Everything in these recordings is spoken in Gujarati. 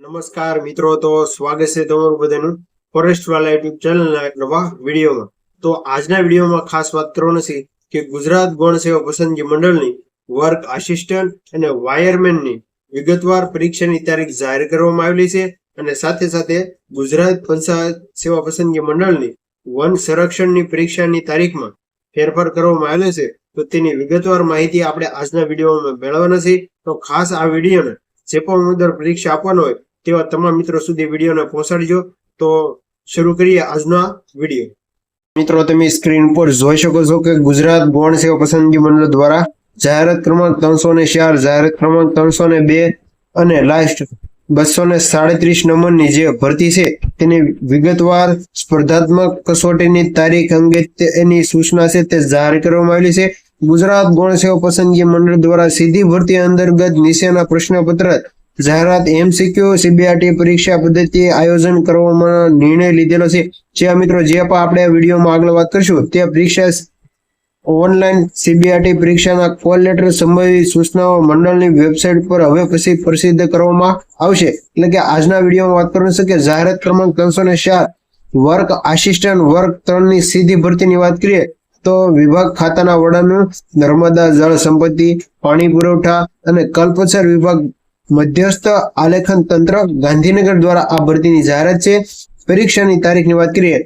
નમસ્કાર મિત્રો, તો સ્વાગત છે તમારું બધાનું ફોરેસ્ટ વાલા યુટ્યુબ ચેનલના એક નવા વિડીયોમાં. તો આજના વિડીયોમાં ખાસ વાત કરવાની છે કે ગુજરાત ગૌણ સેવા પસંદગી મંડળની વર્ક આસિસ્ટન્ટ અને વાયરમેનની વિગતવાર પરીક્ષાની તારીખ જાહેર કરવામાં આવેલી છે અને સાથે સાથે ગુજરાત પંચાયત સેવા પસંદગી મંડળની વન સંરક્ષણની પરીક્ષાની તારીખમાં ફેરફાર કરવામાં આવેલો છે. તો તેની વિગતવાર માહિતી આપણે આજના વિડીયોમાં મેળવવાના છે તો ખાસ આ વિડીયોને જે પણ ઉમેદવાર પરીક્ષા આપવાનો હોય તેવા તમામ મિત્રો સુધી વિડીયોને પહોંચાડજો. તો શરૂ કરીએ આજનો વીડિયો. મિત્રો, તમે સ્ક્રીન પર જોઈ શકો છો કે ગુજરાત ગૌણ સેવા પસંદગી મંડળ દ્વારા જાહેરાત ક્રમાંક ત્રણસો ને ચાર, જાહેરાત ક્રમાંક ત્રણસો ને બે અને લાસ્ટ બસો ને સાડત્રીસ નંબરની જે ભરતી છે, તેની વિગતવાર સ્પર્ધાત્મક કસોટીની તારીખ અંગે એની સૂચના છે તે જાહેર કરવામાં આવેલી છે. ગુજરાત ગૌણ સેવા પસંદગી મંડળ દ્વારા સીધી ભરતી અંતર્ગત નીચેના પ્રશ્નપત્ર જાહેરાત એમસીક્યુ સીબીઆરટી પરીક્ષા પદ્ધતિ આયોજન કરવામાં નિર્ણય લીધેલો છે. જે મિત્રો, જે પણ આપણે વિડીયોમાં આગળ વાત કરશું, તે પરીક્ષા ઓનલાઈન સીબીઆરટી પરીક્ષાના કોલ લેટર સંબંધિત સૂચનાઓ મંડળની વેબસાઇટ પર હવે પછી પ્રસિદ્ધ કરવામાં આવશે. એટલે કે આજના વિડીયોમાં વાત કરવાની છે કે જાહેરાત ક્રમાંક ત્રણસો ને ચાર, વર્ક આસિસ્ટન્ટ વર્ક ત્રણની સીધી ભરતીની વાત કરીએ, તો વિભાગ ખાતાના વડાનું નર્મદા જળ સંપત્તિ, પાણી પુરવઠા અને કલ્પસર વિભાગ મધ્યસ્થ આલેખન તંત્ર ગાંધીનગર દ્વારા આ ભરતીની જાહેરાત છે. પરીક્ષાની તારીખની વાત કરીએ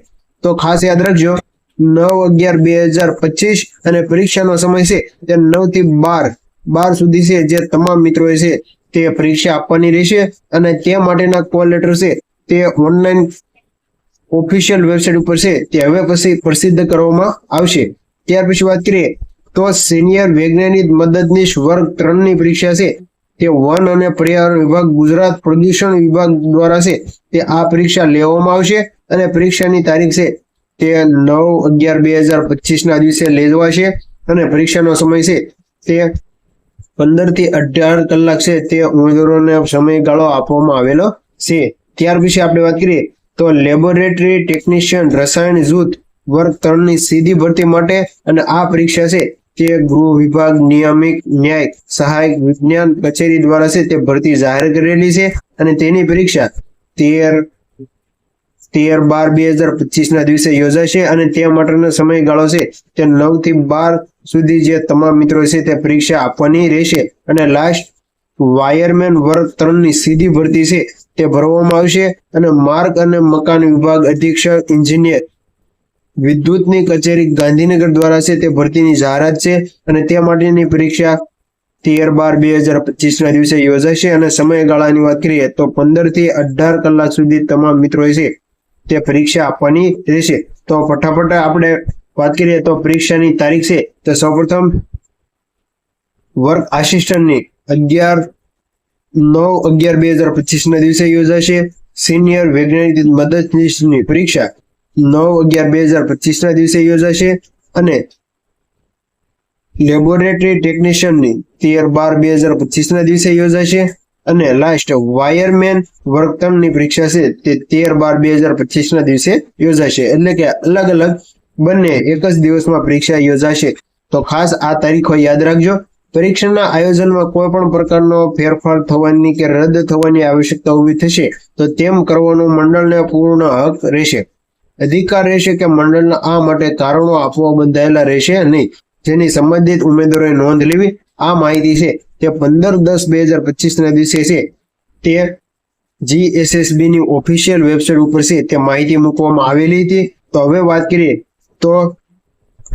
તો ખાસ યાદ રાખજો, નવ અગિયાર બે હજાર પચીસ અને પરીક્ષાનો સમય છે તે નવથી બાર. બાર સુધી છે જે તમામ મિત્રોએ છે તે પરીક્ષા આપવાની રહેશે અને તે માટેના કોલ લેટર છે તે ઓનલાઈન ઓફિશિયલ વેબસાઇટ ઉપર છે તે હવે પછી પ્રસિદ્ધ કરવામાં આવશે. ત્યાર પછી વાત કરીએ તો સિનિયર વૈજ્ઞાનિક મદદનીશ વર્ગ ત્રણની પરીક્ષા છે તે વન અને પર્યાવરણ વિભાગ ગુજરાત પ્રદૂષણ વિભાગ દ્વારા છે. તે આ પરીક્ષા લેવામાં આવશે અને પરીક્ષાની તારીખ છે તે નવ અગિયાર બે હજાર પચીસ ના દિવસે લેવાશે અને પરીક્ષાનો સમય છે તે પંદરથી અઢાર કલાક છે તે ઉમેદવારોને સમયગાળો આપવામાં આવેલો છે. ત્યાર પછી આપણે વાત કરીએ તો લેબોરેટરી ટેકનિશિયન રસાયણ જૂથ વર્ગ ત્રણની સીધી ભરતી માટે અને આ પરીક્ષા છે તે ગૃહ વિભાગ, નિયમિત ન્યાય સહાયક વિજ્ઞાન કચેરી દ્વારા છે તે ભરતી જાહેર કરેલી છે અને તેની પરીક્ષા તેર તેર બાર બે હજાર પચીસ ના દિવસે યોજાશે અને તે માટેનો સમયગાળો છે તે નવથી બાર સુધી જે તમામ મિત્રો છે તે પરીક્ષા આપવાની રહેશે અને લાસ્ટ વાયરમેન વર્ગ ત્રણની સીધી ભરતી છે તે ભરવામાં આવશે અને માર્ગ અને મકાન વિભાગ અધિક્ષક, એન્જિનિયર વિદ્યુતની કચેરી ગાંધીનગર દ્વારા છે, તે ભરતીની જાહેરાત છે અને તે માટેની પરીક્ષા તેર બાર બે હજાર પચીસ ના દિવસે યોજાશે અને સમયગાળાની વાત કરીએ તો પંદરથી અઢાર કલાક સુધી તમામ મિત્રો છે, તે પરીક્ષા આપવાની રહેશે. તો ફટાફટ આપણે વાત કરીએ તો પરીક્ષાની તારીખ છે, તો સૌપ્રથમ વર્ક આસિસ્ટન્ટની અગિયાર નવ અગિયાર બે હજાર પચીસ ના દિવસે યોજાશે. સિનિયર વૈજ્ઞાનિક મદદનીશની પરીક્ષા નવ અગિયાર બે હજાર પચીસ ના દિવસે યોજાશે અને લેબોરેટરી ટેકનિશિયનની તેર બાર બે હજાર પચીસ ના દિવસે યોજાશે અને લાસ્ટ વાયરમેન વર્તનની પરીક્ષા છે તે તેર બાર બે હજાર પચીસ ના દિવસે યોજાશે. એટલે કે અલગ અલગ બંને એક જ દિવસમાં પરીક્ષા યોજાશે. તો ખાસ આ તારીખો યાદ રાખજો. પરીક્ષાના આયોજનમાં કોઈ પણ પ્રકારનો ફેરફાર થવાની કે રદ થવાની આવશ્યકતા ઊભી થશે તો તેમ કરવાનો મંડળને પૂર્ણ હક રહેશે. અધિકાર રહેશે કે મંડળના આ માટે કારણો આપવા બંધાયેલા રહેશે નહીં. જેની સંબંધિત ઉમેદવારોએ નોંધ લેવી. આ માહિતી છે તે પંદર દસ બે હજાર પચીસના દિવસે છે. તે જીએસએસબીની ઓફિશિયલ વેબસાઇટ ઉપર છે. તે માહિતી મૂકવામાં આવેલી હતી. તો હવે વાત કરીએ તો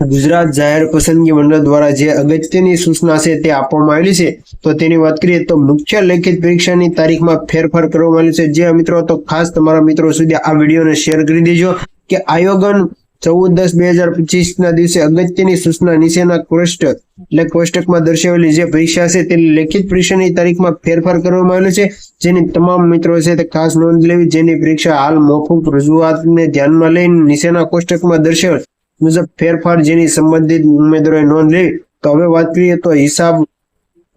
ગુજરાત જાહેર પસંદગી મંડળ દ્વારા જે અગત્યની સૂચના છે તે આપવામાં આવેલી છે, તો તેની વાત કરીએ તો મુખ્ય લેખિત પરીક્ષાની તારીખમાં ફેરફાર કરવામાં આવેલી છે. જે મિત્રો, તો ખાસ તમારા મિત્રો સુધી આ વિડીયોને શેર કરી દેજો કે આયોગન ચૌદ દસ બે હજાર પચીસ ના દિવસે અગત્યની સૂચના નીચેના કોષ્ટક, એટલે કોષ્ટકમાં દર્શાવેલી જે પરીક્ષા છે તેની લેખિત પરીક્ષાની તારીખમાં ફેરફાર કરવામાં આવેલો છે. જેની તમામ મિત્રો છે તે ખાસ નોંધ લેવી. જેની પરીક્ષા હાલ મોકૂફ રજૂઆતને ધ્યાનમાં લઈને નીચેના કોષ્ટકમાં દર્શાવેલ મુજબ ફેરફાર જેની સંબંધિત ઉમેદવારોએ નોંધ લેવી તો હવે વાત કરીએ તો હિસાબ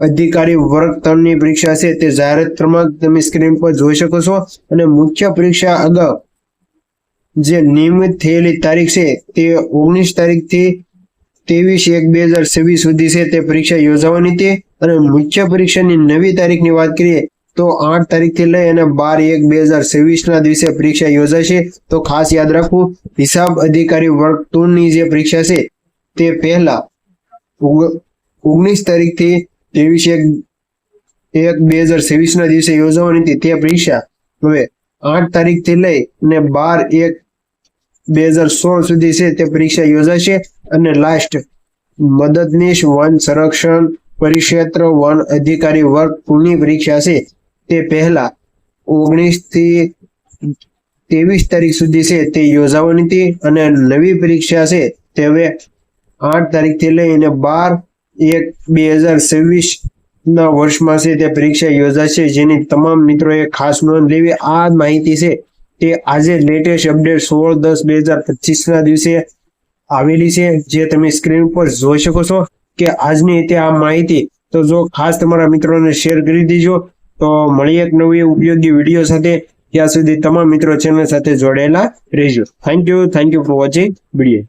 અધિકારી વર્ગ ત્રણની પરીક્ષા છે. તે જાહેરાત ક્રમાંક તમે સ્ક્રીન પર જોઈ શકો છો. અને મુખ્ય પરીક્ષા અગાઉ જે નિયમિત થયેલી તારીખ છે, તે ઓગણીસ તારીખથી ત્રેવીસ એક બે હજાર છવ્વીસ સુધી છે. તે પરીક્ષા યોજાવાની હતી. અને મુખ્ય પરીક્ષાની નવી તારીખની વાત કરીએ તો આઠ તારીખથી લઈ અને બાર એક બે હજાર છવ્વીસ ના દિવસે પરીક્ષા યોજાશે તો ખાસ યાદ રાખવું, હિસાબ અધિકારી વર્ગ જે પરીક્ષા છે, તે પહેલા ઓગણીસ તારીખથી ત્રેવીસ એક એક બે હજાર છવ્વીસ ના દિવસે યોજવાની હતી તે પરીક્ષા. હવે આઠ તારીખથી લઈ અને બાર એક બે હજાર સોળ સુધી છે તે પરીક્ષા યોજાશે અને લાસ્ટ મદદનીશ વન સંરક્ષણ પરિક્ષેત્ર વન અધિકારી વર્ગ ટુની પરીક્ષા છે. તે પહેલા ઓગણીસથી ત્રેવીસ તારીખ સુધી છે તે યોજાવાની હતી અને નવી પરીક્ષા છે તે હવે આઠ તારીખથી લઈને બાર એક બે હજાર છવ્વીસ ના વર્ષમાં છે તે પરીક્ષા યોજાશે. જેની તમામ મિત્રોએ ખાસ નોંધ લેવી. આ માહિતી છે તે આજે લેટેસ્ટ અપડેટ સોળ દસ બે હજાર પચીસ ના દિવસે આવેલી છે. જે તમે સ્ક્રીન પર જોઈ શકો છો કે આજની તે આ માહિતી. તો જો ખાસ તમારા મિત્રોને શેર કરી દીજો. તો મળી એક નવી ઉપયોગી વીડિયો સાથે. ત્યાં સુધી તમામ મિત્રો ચેનલ સાથે જોડાયેલા રહેજો. Thank you thank you for watching video